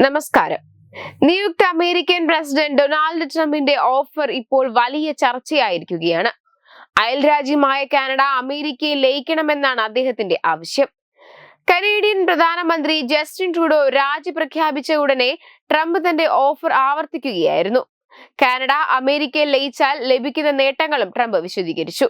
നമസ്കാരം. നിയുക്ത American president Donald ട്രംപിന്റെ ഓഫർ ഇപ്പോൾ വലിയ ചർച്ചയായിരിക്കുകയാണ്. അയൽരാജ്യമായ കാനഡ അമേരിക്കയെ ലയിക്കണമെന്നാണ് അദ്ദേഹത്തിന്റെ ആവശ്യം. കനേഡിയൻ പ്രധാനമന്ത്രി ജസ്റ്റിൻ ട്രൂഡോ രാജി പ്രഖ്യാപിച്ച ഉടനെ ട്രംപ് തന്റെ ഓഫർ ആവർത്തിക്കുകയായിരുന്നു. കാനഡ അമേരിക്കയിൽ ലയിച്ചാൽ ലഭിക്കുന്ന നേട്ടങ്ങളും ട്രംപ് വിശദീകരിച്ചു.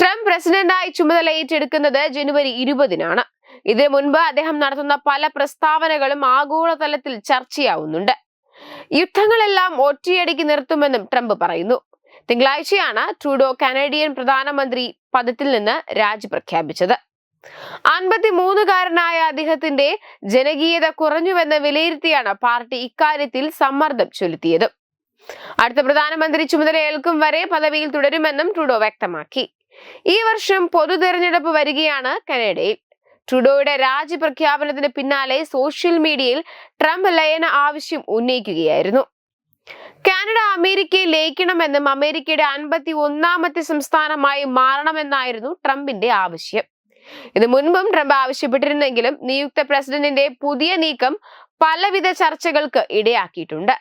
ട്രംപ് പ്രസിഡന്റായി ചുമതല ഏറ്റെടുക്കുന്നത് ജനുവരി ഇരുപതിനാണ്. ഇതിനു മുൻപ് അദ്ദേഹം നടത്തുന്ന പല പ്രസ്താവനകളും ആഗോളതലത്തിൽ ചർച്ചയാവുന്നുണ്ട്. യുദ്ധങ്ങളെല്ലാം ഒറ്റയടിക്ക് നിർത്തുമെന്നും ട്രംപ് പറയുന്നു. തിങ്കളാഴ്ചയാണ് ട്രൂഡോ കനേഡിയൻ പ്രധാനമന്ത്രി പദത്തിൽ നിന്ന് രാജി പ്രഖ്യാപിച്ചത്. അൻപത്തിമൂന്നുകാരനായ അദ്ദേഹത്തിന്റെ ജനകീയത കുറഞ്ഞുവെന്ന് വിലയിരുത്തിയാണ് പാർട്ടി ഇക്കാര്യത്തിൽ സമ്മർദ്ദം ചെലുത്തിയത്. അടുത്ത പ്രധാനമന്ത്രി ചുമതലയേൽക്കും വരെ പദവിയിൽ തുടരുമെന്നും ട്രൂഡോ വ്യക്തമാക്കി. ഈ വർഷം പൊതു തെരഞ്ഞെടുപ്പ് വരികയാണ് കനഡയിൽ. ട്രൂഡോയുടെ രാജി പ്രഖ്യാപനത്തിന് പിന്നാലെ സോഷ്യൽ മീഡിയയിൽ ട്രംപ് ലയന ആവശ്യം ഉന്നയിക്കുകയായിരുന്നു. കാനഡ അമേരിക്കയിൽ ലയിക്കണമെന്നും അമേരിക്കയുടെ അൻപത്തി ഒന്നാമത്തെ സംസ്ഥാനമായി മാറണമെന്നായിരുന്നു ട്രംപിന്റെ ആവശ്യം. ഇത് മുൻപും ട്രംപ് ആവശ്യപ്പെട്ടിരുന്നെങ്കിലും നിയുക്ത പ്രസിഡന്റിന്റെ പുതിയ നീക്കം പലവിധ ചർച്ചകൾക്ക് ഇടയാക്കിയിട്ടുണ്ട്.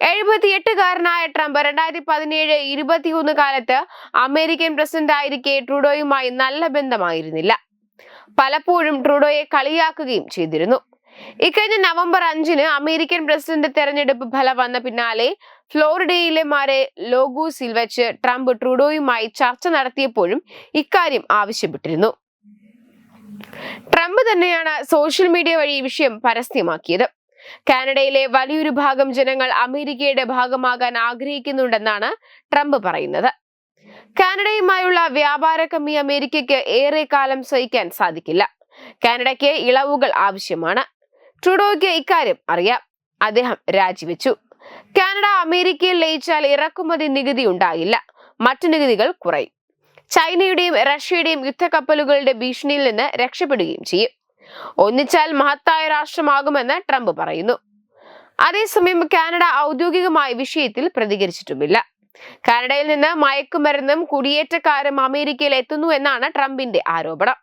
എഴുപത്തിയെട്ടുകാരനായ ട്രംപ് രണ്ടായിരത്തി പതിനേഴ് ഇരുപത്തിയൊന്ന് കാലത്ത് അമേരിക്കൻ പ്രസിഡന്റ് ആയിരിക്കെ ട്രൂഡോയുമായി നല്ല ബന്ധമായിരുന്നില്ല. പലപ്പോഴും ട്രൂഡോയെ കളിയാക്കുകയും ചെയ്തിരുന്നു. ഇക്കഴിഞ്ഞ നവംബർ അഞ്ചിന് അമേരിക്കൻ പ്രസിഡന്റ് തെരഞ്ഞെടുപ്പ് ഫലം വന്ന പിന്നാലെ ഫ്ലോറിഡയിലെ മാരെ ലോഗൂസിൽ വെച്ച് ട്രംപ് ട്രൂഡോയുമായി ചർച്ച നടത്തിയപ്പോഴും ഇക്കാര്യം ആവശ്യപ്പെട്ടിരുന്നു. ട്രംപ് തന്നെയാണ് സോഷ്യൽ മീഡിയ വഴി ഈ വിഷയം പരസ്യമാക്കിയത്. കാനഡയിലെ വലിയൊരു ഭാഗം ജനങ്ങൾ അമേരിക്കയുടെ ഭാഗമാകാൻ ആഗ്രഹിക്കുന്നുണ്ടെന്നാണ് ട്രംപ് പറയുന്നത്. കാനഡയുമായുള്ള വ്യാപാര കമ്മി അമേരിക്കയ്ക്ക് ഏറെ കാലം സഹിക്കാൻ സാധിക്കില്ല. കാനഡയ്ക്ക് ഇളവുകൾ ആവശ്യമാണ്. ട്രൂഡോയ്ക്ക് ഇക്കാര്യം അറിയാം. അദ്ദേഹം രാജിവെച്ചു. കാനഡ അമേരിക്കയിൽ ലയിച്ചാൽ ഇറക്കുമതി നികുതി ഉണ്ടാകില്ല. മറ്റു നികുതികൾ കുറയും. ചൈനയുടെയും റഷ്യയുടെയും യുദ്ധക്കപ്പലുകളുടെ ഭീഷണിയിൽ നിന്ന് രക്ഷപ്പെടുകയും ചെയ്യും. ഒന്നിച്ചാൽ മഹത്തായ രാഷ്ട്രമാകുമെന്ന് ട്രംപ് പറയുന്നു. അതേസമയം കാനഡ ഔദ്യോഗികമായ വിഷയത്തിൽ പ്രതികരിച്ചിട്ടുമില്ല. കാനഡയിൽ നിന്ന് മയക്കുമരുന്നും കുടിയേറ്റക്കാരും അമേരിക്കയിൽ എത്തുന്നു എന്നാണ് ട്രംപിന്റെ ആരോപണം.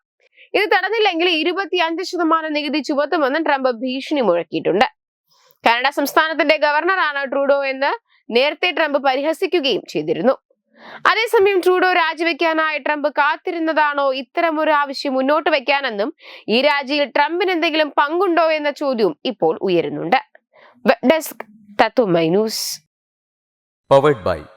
ഇത് തടഞ്ഞില്ലെങ്കിൽ ഇരുപത്തിയഞ്ച് ശതമാനം നികുതി ചുമത്തുമെന്നും ട്രംപ് ഭീഷണി മുഴക്കിയിട്ടുണ്ട്. കാനഡ സംസ്ഥാനത്തിന്റെ ഗവർണറാണ് ട്രൂഡോ എന്ന് നേരത്തെ ട്രംപ് പരിഹസിക്കുകയും ചെയ്തിരുന്നു. അതേസമയം ട്രൂഡോ രാജിവെക്കാനായി ട്രംപ് കാത്തിരുന്നതാണോ ഇത്തരമൊരു ആവശ്യം മുന്നോട്ട് വെക്കാനെന്നും ഈ രാജിയിൽ ട്രംപിന് എന്തെങ്കിലും പങ്കുണ്ടോ എന്ന ചോദ്യവും ഇപ്പോൾ ഉയരുന്നുണ്ട്. Web desk Tatwamayi news powered by